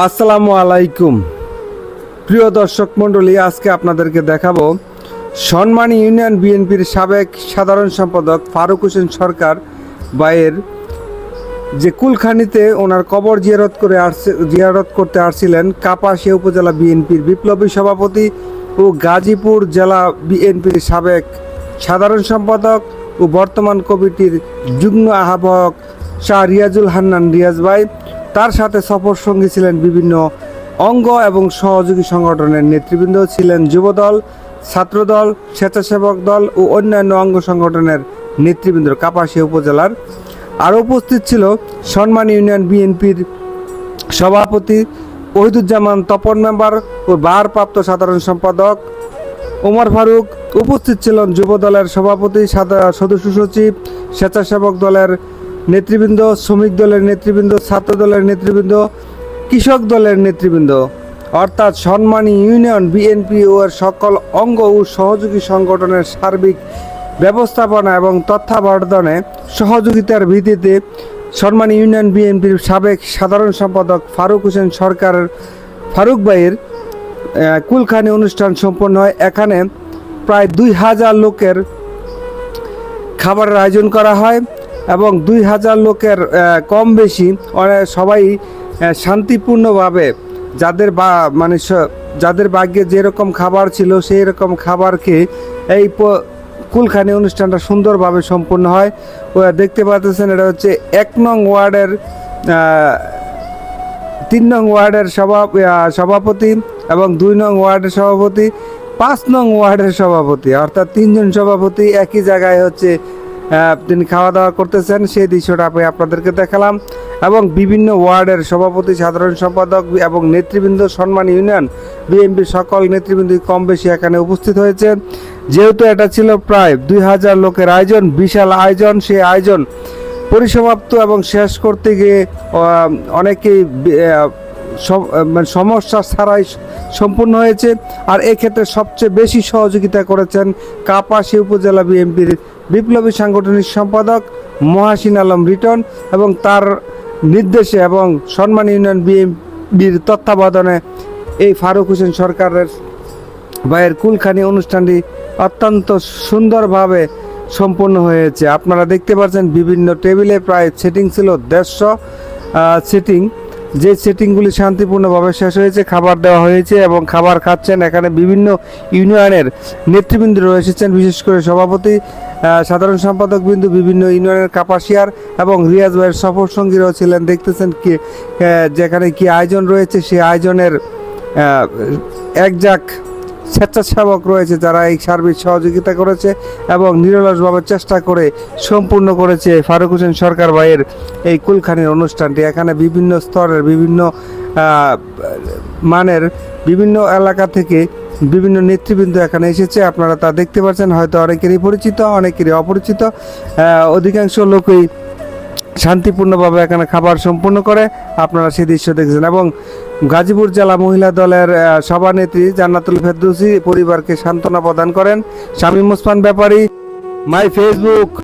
আসসালামু আলাইকুম। প্রিয় দর্শক মণ্ডলী, আজকে আপনাদেরকে দেখাবো সম্মানী ইউনিয়ন বিএনপির সাবেক সাধারণ সম্পাদক ফারুক হোসেন সরকার বাইয়ের যে কুলখানিতে ওনার কবর জিয়ারত করে আসছে, জিয়ারত করতে আসছিলেন কাপাসিয়া উপজেলা বিএনপির বিপ্লবী সভাপতি ও গাজীপুর জেলা বিএনপির সাবেক সাধারণ সম্পাদক ও বর্তমান কমিটির যুগ্ম আহ্বায়ক শাহ রিয়াজুল হান্নান রিয়াজ ভাই। তার সাথে সফর সঙ্গী ছিলেন বিভিন্ন অঙ্গ এবং সহযোগী সংগঠনের নেতৃবৃন্দ ছিলেন যুবদল, ছাত্রদল, স্বেচ্ছাসেবক দল ও অন্যান্য অঙ্গ সংগঠনের নেতৃবৃন্দ কাপাসিয়া উপজেলার। আর উপস্থিত ছিল সম্মান ইউনিয়ন বিএনপির সভাপতি ওহিদুজ্জামান তপন মেম্বার ও ভারপ্রাপ্ত সাধারণ সম্পাদক ওমর ফারুক। উপস্থিত ছিলেন যুব দলের সভাপতি সাদা- সদস্য সচিব, স্বেচ্ছাসেবক দলের নেতৃবৃন্দ, শ্রমিক দলের নেতৃবৃন্দ, ছাত্র দলের নেতৃবৃন্দ, কৃষক দলের নেতৃবৃন্দ, অর্থাৎ সম্মানী ইউনিয়ন, বিএনপি ও এর সকল অঙ্গ ও সহযোগী সংগঠনের সার্বিক ব্যবস্থাপনা এবং তত্ত্বাবধানে সহযোগিতার ভিত্তিতে সম্মানী ইউনিয়ন বিএনপির সাবেক সাধারণ সম্পাদক ফারুক হোসেন সরকারের, ফারুক ভাইয়ের কুলখানি অনুষ্ঠান সম্পন্ন হয়। এখানে প্রায় দুই হাজার লোকের খাবারের আয়োজন করা হয়। এবং দুই হাজার লোকের কম বেশি সবাই শান্তিপূর্ণভাবে যাদের বা মানে যাদের ভাগ্যে যেরকম খাবার ছিল সেই রকম খাবার খেয়ে এই কুলখানি অনুষ্ঠানটা সুন্দরভাবে সম্পন্ন হয়। ও দেখতে পাচ্ছেন, এটা হচ্ছে এক নং ওয়ার্ডের তিন নং ওয়ার্ডের সভা সভাপতি এবং দুই নং ওয়ার্ডের সভাপতি, পাঁচ নং ওয়ার্ডের সভাপতি, অর্থাৎ তিনজন সভাপতি একই জায়গায় হচ্ছে তিনি খাওয়া দাওয়া করতেছেন, সেই দৃশ্যটা আমি আপনাদেরকে দেখালাম। এবং বিভিন্ন ওয়ার্ডের সভাপতি, সাধারণ সম্পাদক এবং নেতৃবৃন্দ সম্মান ইউনিয়ন, বিএনপির সকল নেতৃবৃন্দ কম বেশি এখানে উপস্থিত হয়েছে। যেহেতু এটা ছিল প্রায় দুই হাজার লোকের আয়োজন, বিশাল আয়োজন, সেই আয়োজন পরিসমাপ্ত এবং শেষ করতে গিয়ে অনেকেই মানে সমস্যা ছাড়াই সম্পূর্ণ হয়েছে। আর এক্ষেত্রে সবচেয়ে বেশি সহযোগিতা করেছেন কাপাসী উপজেলা বিএনপির বিপ্লবী সাংগঠনিক সম্পাদক মহাসিন আলম রিটন এবং তার নির্দেশে এবং সম্মান ইউনিয়ন বিএনপির তত্ত্বাবধানে এই ফারুক হোসেন সরকারের ভাইয়ের কুলখানি অনুষ্ঠানটি অত্যন্ত সুন্দরভাবে সম্পন্ন হয়েছে। আপনারা দেখতে পাচ্ছেন বিভিন্ন টেবিলে প্রায় সেটিং ছিল দেড়শো সেটিং। যে সেটিংগুলি শান্তিপূর্ণভাবে শেষ হয়েছে, খাবার দেওয়া হয়েছে এবং খাবার খাচ্ছেন, এখানে বিভিন্ন ইউনিয়নের নেতৃবৃন্দ এসেছেন, বিশেষ করে সভাপতি সাধারণ সম্পাদক বিন্দু বিভিন্ন ইউনিয়নের কাপাসিয়ার এবং রিয়াজ ভাইয়ের সফর সঙ্গীরাও ছিলেন। দেখতেছেন কি যেখানে কি আয়োজন রয়েছে, সেই আয়োজনের একজাক স্বেচ্ছাসেবক রয়েছে যারা এই সার্বিক সহযোগিতা করেছে এবং নিরলসভাবে চেষ্টা করে সম্পূর্ণ করেছে ফারুক হোসেন সরকার ভাইয়ের এই কুলখানির অনুষ্ঠানটি। এখানে বিভিন্ন স্তরের বিভিন্ন মানের বিভিন্ন এলাকা থেকে বিভিন্ন নেতৃবৃন্দ এখানে এসেছে। আপনারা তা দেখতে পাচ্ছেন, হয়তো অনেকেরই পরিচিত, অনেকেরই অপরিচিত। অধিকাংশ লোকই শান্তিপূর্ণভাবে এখানে খাবার সম্পূর্ণ করে আপনারা সে দৃশ্য দেখছেন। এবং গাজীপুর জেলা মহিলা দলের সভানেত্রী জান্নাতুল ফেরদৌসি পরিবারকে সান্ত্বনা প্রদান করেন। Shamim Osman Bepari, my Facebook.